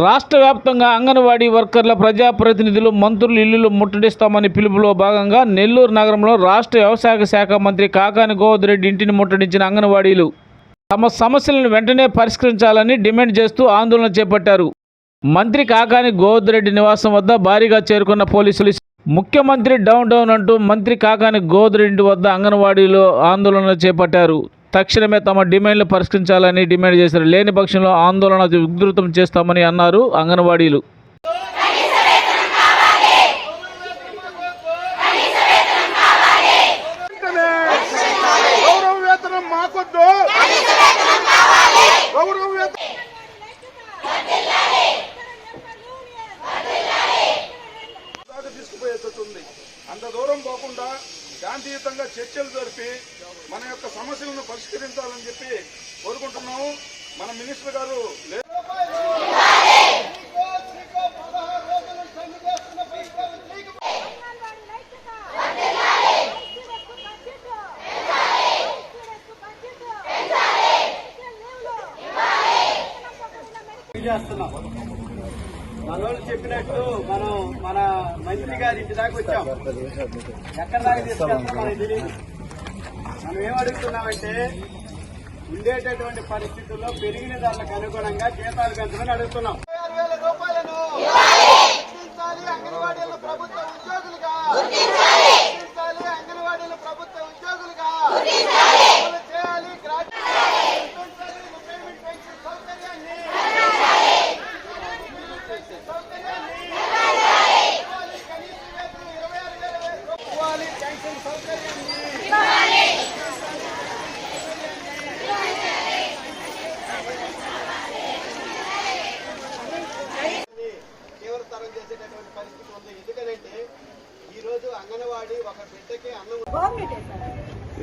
రాష్ట్ర వ్యాప్తంగా అంగన్వాడీ వర్కర్ల ప్రజాప్రతినిధులు మంత్రులు ఇల్లులు ముట్టడిస్తామని పిలుపులో భాగంగా నెల్లూరు నగరంలో రాష్ట్ర వ్యవసాయ శాఖ మంత్రి కాకాని గోవర్ధరెడ్డి ఇంటిని ముట్టడించిన అంగన్వాడీలు తమ సమస్యలను వెంటనే పరిష్కరించాలని డిమాండ్ చేస్తూ ఆందోళన చేపట్టారు. మంత్రి కాకాని గోవర్ధరెడ్డి నివాసం వద్ద భారీగా చేరుకున్న పోలీసులు ముఖ్యమంత్రి డౌన్ డౌన్ అంటూ మంత్రి కాకాని గోవర్ధరెడ్డి వద్ద అంగన్వాడీలో ఆందోళన చేపట్టారు. తక్షణమే తమ డిమాండ్లు పరిష్కరించాలని డిమాండ్ చేశారు. లేని పక్షంలో ఆందోళన ఉధృతం చేస్తామని అన్నారు అంగన్వాడీలు వెంటనే గౌరవ వేతనం మాకొద్దు గౌరవ వేతనం దాకా తీసుకుపోయేటట్టు ఉంది అంత దూరం పోకుండా శాంతియుతంగా చర్చలు జరిపి మన యొక్క సమస్యలను పరిష్కరించాలని చెప్పి కోరుకుంటున్నాము. మన మినిస్టర్ గారు లే- చేస్తున్నాం. మనోళ్ళు చెప్పినట్టు మనం మన మంత్రి గారి ఇంటి దాకా వచ్చాం. ఎక్కడ దాకా తీసుకెళ్తాం మనకి తెలియదు మేము అడుగుతున్నామంటే ఉండేటటువంటి పరిస్థితుల్లో పెరిగిన దానికి అనుగుణంగా జీతాలు పెంచమని అడుగుతున్నాం.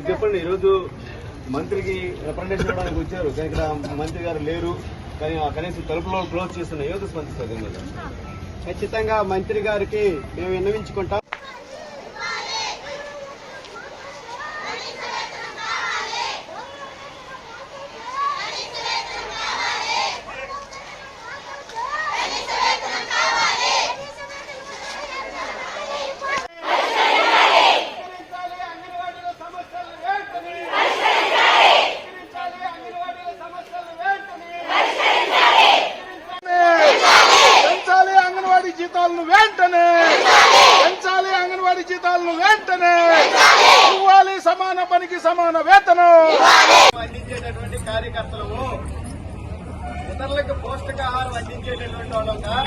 చెప్పండి ఈరోజు మంత్రికి రిప్రజెంటేషన్ ఇవ్వడానికి వచ్చారు. కానీ ఇక్కడ మంత్రి గారు లేరు. కానీ ఆ కనీసం తలుపులో క్లోజ్ చేస్తున్న ఏదో స్పందిస్తారు. ఖచ్చితంగా మంత్రి గారికి మేము విన్నవించుకుంటాం. అందించేటటువంటి కార్యకర్తలము ఇతరులకు పౌష్టికాహారం అందించేటటువంటి వాళ్ళంగా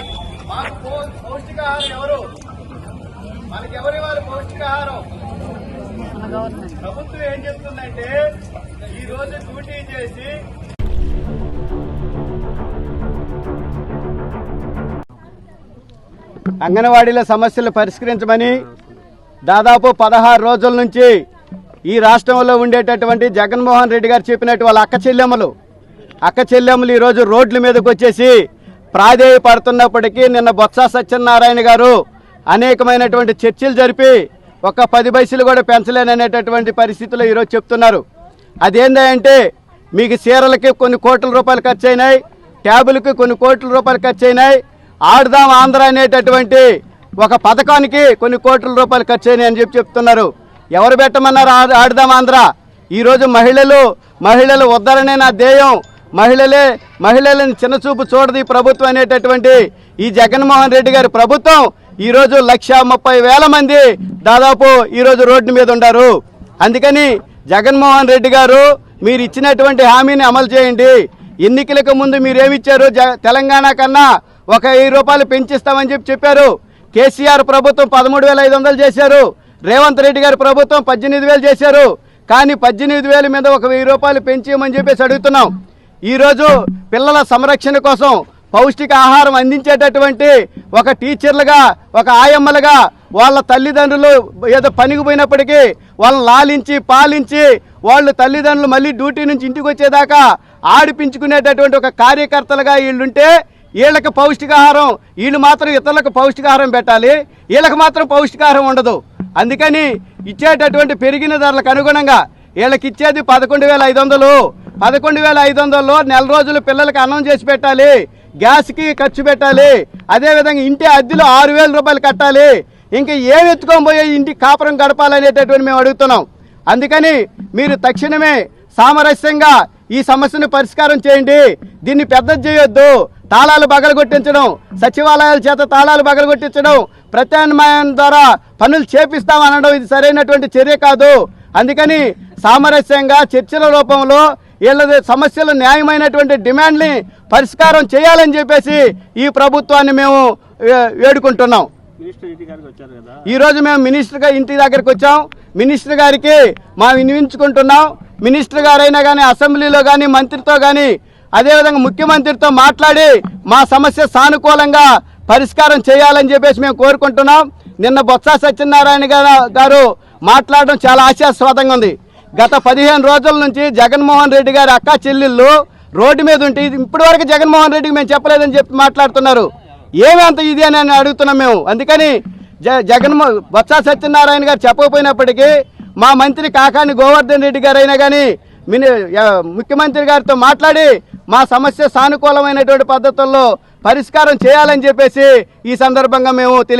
మాకు పౌష్టికాహారం ఎవరు? మనకి ఎవరి వారు పౌష్టికాహారం? ప్రభుత్వం ఏం చెప్తుందంటే ఈ రోజు డ్యూటీ చేసి అంగన్వాడీల సమస్యలు పరిష్కరించమని దాదాపు పదహారు రోజుల నుంచి ఈ రాష్ట్రంలో ఉండేటటువంటి జగన్మోహన్ రెడ్డి గారు చెప్పినట్టు వాళ్ళ అక్క చెల్లెమ్మలు. అక్క చెల్లెమ్మలు ఈరోజు రోడ్ల మీదకి వచ్చేసి ప్రాధేయ పడుతున్నప్పటికీ నిన్న బొత్స సత్యనారాయణ గారు అనేకమైనటువంటి చర్చలు జరిపి ఒక పది పైసలు కూడా పెంచలేననేటటువంటి పరిస్థితుల్లో ఈరోజు చెప్తున్నారు. అదేంటంటే మీకు చీరలకి కొన్ని కోట్ల రూపాయలు ఖర్చు అయినాయి ట్యాబులకి కొన్ని కోట్ల రూపాయలు ఖర్చు అయినాయి ఆడుదాం ఆంధ్ర అనేటటువంటి ఒక పథకానికి కొన్ని కోట్ల రూపాయలు ఖర్చు అయినాయి అని చెప్పి చెప్తున్నారు. ఎవరు పెట్టమన్నారు? ఆడదాం ఆంధ్ర. ఈరోజు మహిళలు మహిళలు వద్దరనే నా ధ్యేయం. మహిళలే మహిళలను చిన్నచూపు చూడదు ఈ ప్రభుత్వం అనేటటువంటి ఈ జగన్మోహన్ రెడ్డి గారి ప్రభుత్వం. ఈరోజు లక్ష ముప్పై వేల మంది దాదాపు ఈరోజు రోడ్డు మీద ఉన్నారు అందుకని జగన్మోహన్ రెడ్డి గారు మీరు ఇచ్చినటువంటి హామీని అమలు చేయండి. ఎన్నికలకు ముందు మీరేమిచ్చారు జ తెలంగాణ కన్నా ఒక వెయ్యి రూపాయలు పెంచిస్తామని చెప్పి చెప్పారు. కేసీఆర్ ప్రభుత్వం పదమూడు వేల ఐదు వందలు చేశారు. రేవంత్ రెడ్డి గారి ప్రభుత్వం పద్దెనిమిది వేలు చేశారు. కానీ పద్దెనిమిది వేల మీద ఒక వెయ్యి రూపాయలు పెంచేయమని చెప్పేసి అడుగుతున్నాం. ఈరోజు పిల్లల సంరక్షణ కోసం పౌష్టిక ఆహారం అందించేటటువంటి ఒక టీచర్లుగా ఒక ఆయమ్మలుగా వాళ్ళ తల్లిదండ్రులు ఏదో పనికి పోయినప్పటికీ వాళ్ళని లాలించి పాలించి వాళ్ళు తల్లిదండ్రులు మళ్ళీ డ్యూటీ నుంచి ఇంటికి వచ్చేదాకా ఆడిపించుకునేటటువంటి ఒక కార్యకర్తలుగా వీళ్ళుంటే వీళ్ళకి పౌష్టికాహారం వీళ్ళు మాత్రం ఇతరులకు పౌష్టికాహారం పెట్టాలి. వీళ్ళకి మాత్రం పౌష్టికాహారం ఉండదు. అందుకని ఇచ్చేటటువంటి పెరిగిన ధరలకు అనుగుణంగా వీళ్ళకి ఇచ్చేది పదకొండు వేల ఐదు వందలు. పదకొండు వేల ఐదు వందల్లో నెల రోజులు పిల్లలకి అన్నం చేసి పెట్టాలి గ్యాస్కి ఖర్చు పెట్టాలి అదేవిధంగా ఇంటి అద్దెలు ఆరు వేల రూపాయలు కట్టాలి. ఇంకా ఏం ఎత్తుకొని పోయే ఇంటి కాపురం గడపాలనేటటువంటి మేము అడుగుతున్నాం. అందుకని మీరు తక్షణమే సామరస్యంగా ఈ సమస్యను పరిష్కారం చేయండి. దీన్ని పెద్దది చేయొద్దు. తాళాలు బగలగొట్టించడం సచివాలయాల చేత తాళాలు బగలగొట్టించడం ప్రత్యామ్నాయం ద్వారా పనులు చేపిస్తామనడం ఇది సరైనటువంటి చర్య కాదు. అందుకని సామరస్యంగా చర్చల రూపంలో వీళ్ళ సమస్యలు న్యాయమైనటువంటి డిమాండ్ని పరిష్కారం చేయాలని చెప్పేసి ఈ ప్రభుత్వాన్ని మేము వేడుకుంటున్నాం. ఈ రోజు మేము మినిస్టర్ గారి ఇంటి దగ్గరికి వచ్చాం. మినిస్టర్ గారికి మా వినిపించుకుంటున్నాం మినిస్టర్ గారైనా కానీ అసెంబ్లీలో కానీ మంత్రితో కానీ అదేవిధంగా ముఖ్యమంత్రితో మాట్లాడి మా సమస్య సానుకూలంగా పరిష్కారం చేయాలని చెప్పేసి మేము కోరుకుంటున్నాం. నిన్న బొత్స సత్యనారాయణ గారు- గారు మాట్లాడడం చాలా ఆశాస్వాదంగా ఉంది. గత పదిహేను రోజుల నుంచి జగన్మోహన్ రెడ్డి గారి అక్క చెల్లెళ్ళు రోడ్డు మీద ఉంటే ఇది ఇప్పటి వరకు జగన్మోహన్ రెడ్డికి మేము చెప్పలేదని చెప్పి మాట్లాడుతున్నారు. ఏమి అంత ఇది అని అని అడుగుతున్నాం మేము. అందుకని జ జగన్మో బొత్స సత్యనారాయణ గారు చెప్పకపోయినప్పటికీ మా మంత్రి కాకాని గోవర్ధన్ రెడ్డి గారైనా కానీ మిని ముఖ్యమంత్రి గారితో మాట్లాడి మా సమస్య సానుకూలమైనటువంటి పద్ధతుల్లో పరిష్కారం చేయాలని చెప్పేసి ఈ సందర్భంగా మేము తెలియ